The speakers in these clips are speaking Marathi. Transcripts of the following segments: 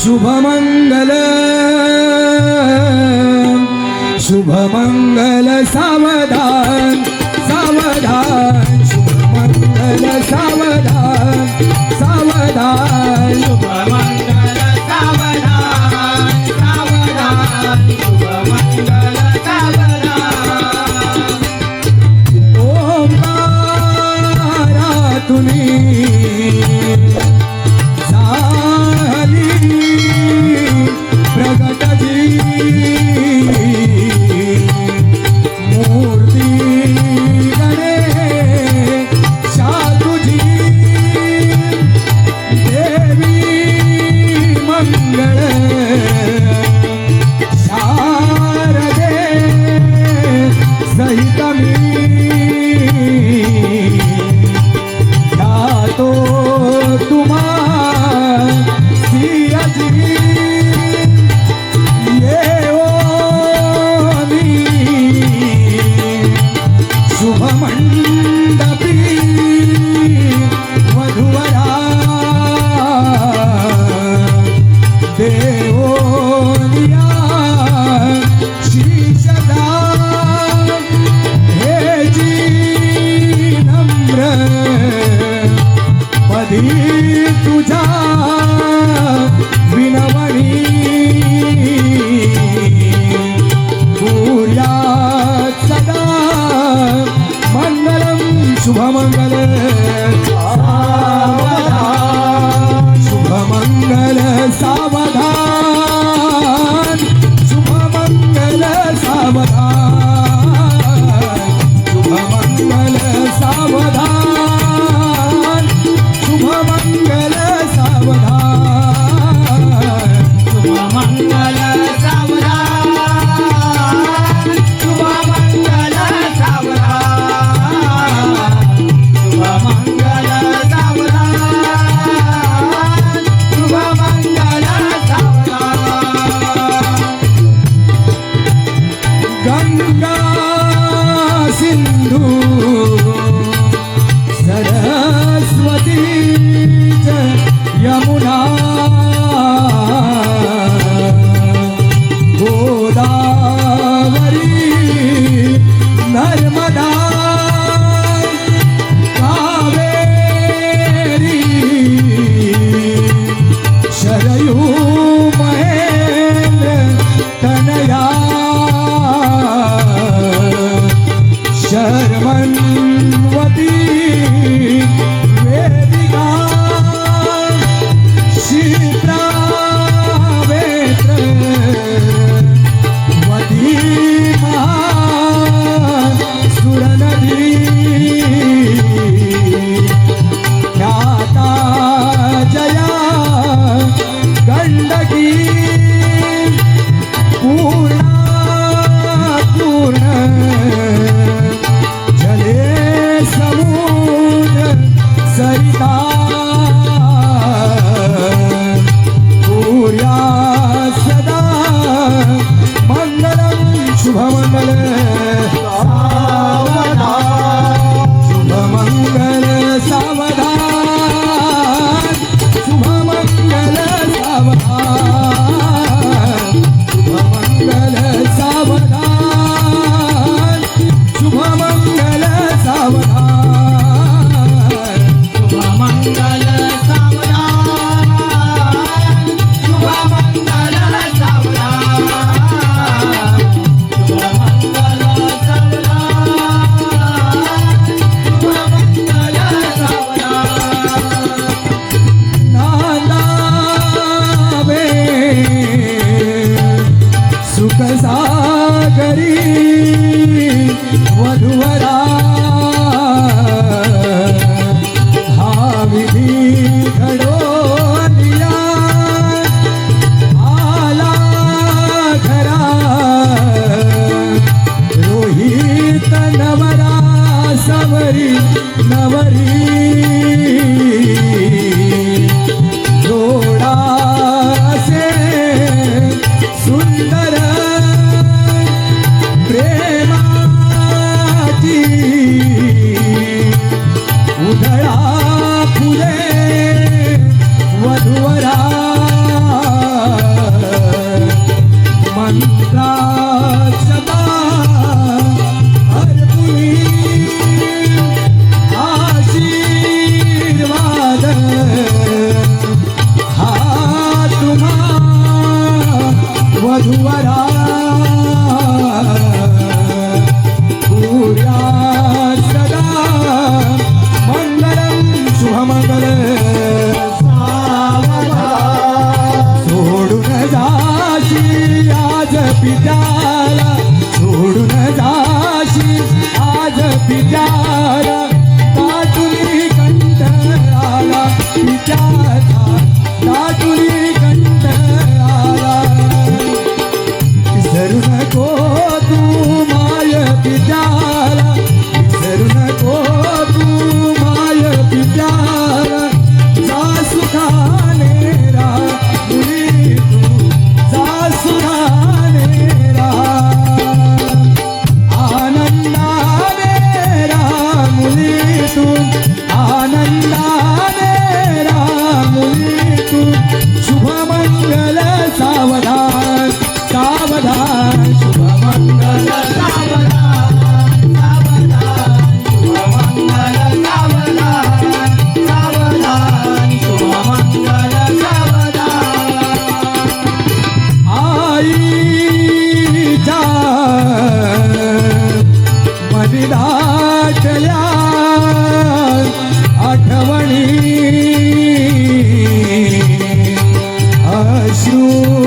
शुभमङ्गल शुभमङ्गल सावधान सावधान। शुभमङ्गल सावधान सावधान। शुभमङ्गल सावधान सावधान। કમલ Senhor.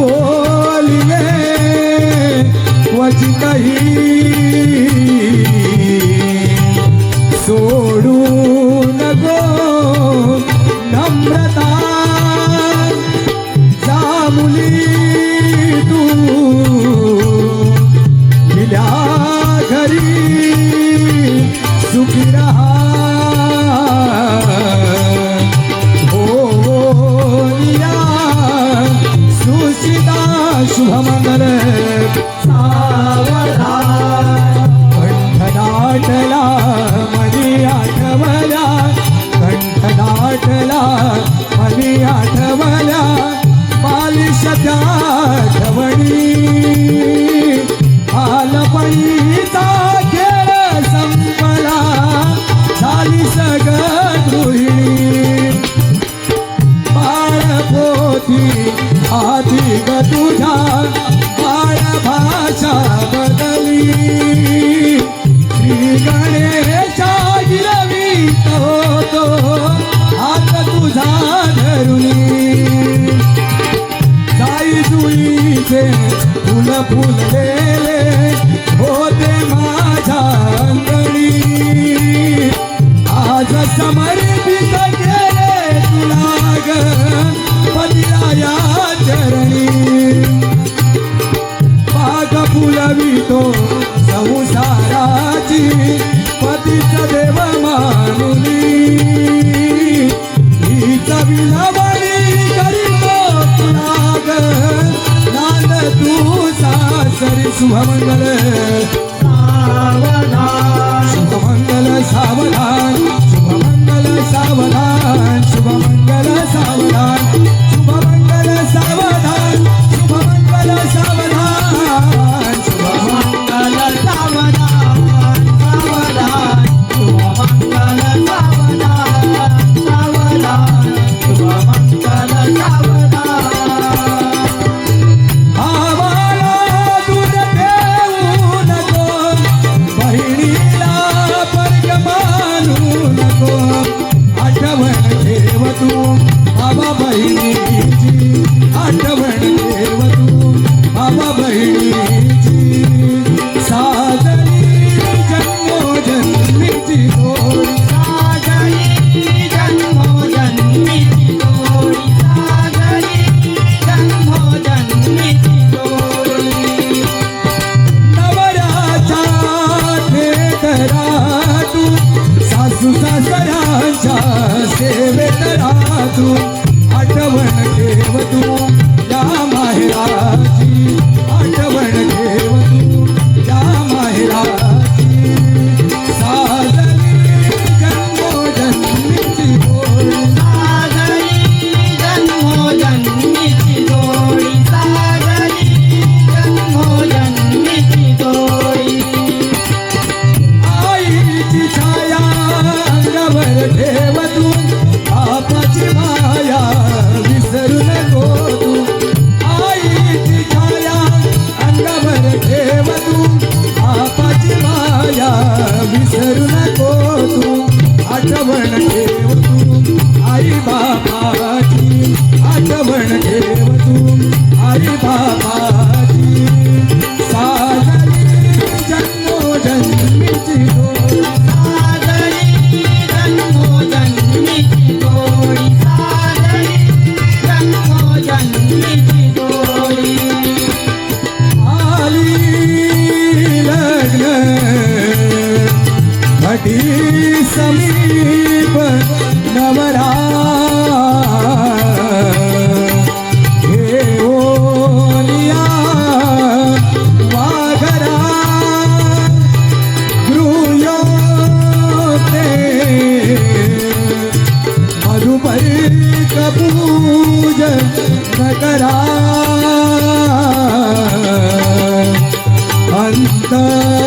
कुणी बोलिले क्वचितही सोडू नको नम्रता जामुली तू. दिल्या घरी सुखी रहा. आलपणीचा खेळ संपला. झाली सगळं गृहिणी. बाळपोथी आधी ग तुझ्या बाळ भाषा बदली. श्री गणेशा गिरवीत होतो हात तुझा धरुणी. जाई जुईचे फुल फुललेले समर्पित केले तुला ग पतिराया चरणी. पाग फुलवितो संसाराची पतीच देव मानुनी हीच विनवणी करीतो तुला ग नांद तू सासरी शुभमंगल. கவனக்கு कपूज न करा अंतर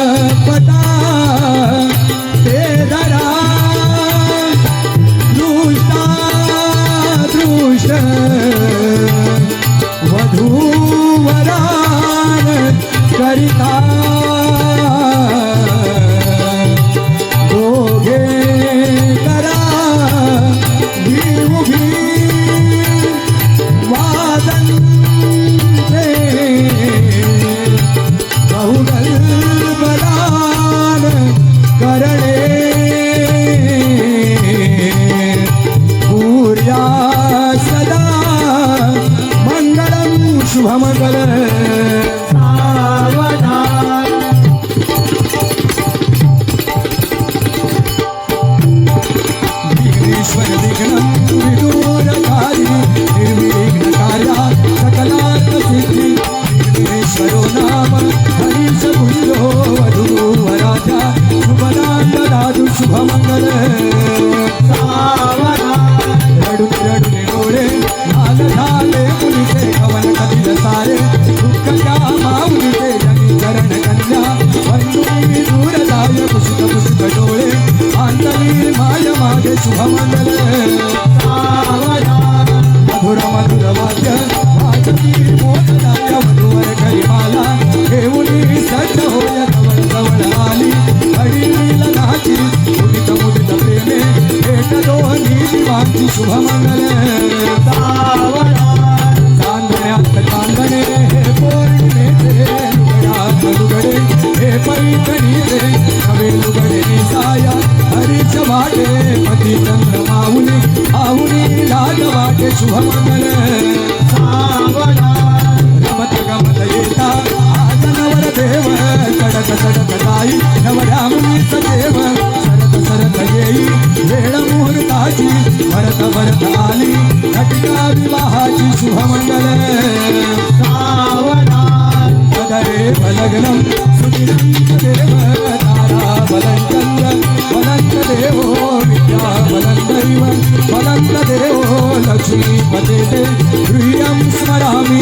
झाली. घटिका विवाहाची शुभमंडले. सावनारे बलग्नम सुचिरंत देव तारा बलंचंद्र बलंत देवो विद्या बलंदैव बलंत देवो लक्ष्मीपते ते प्रियं स्मरामि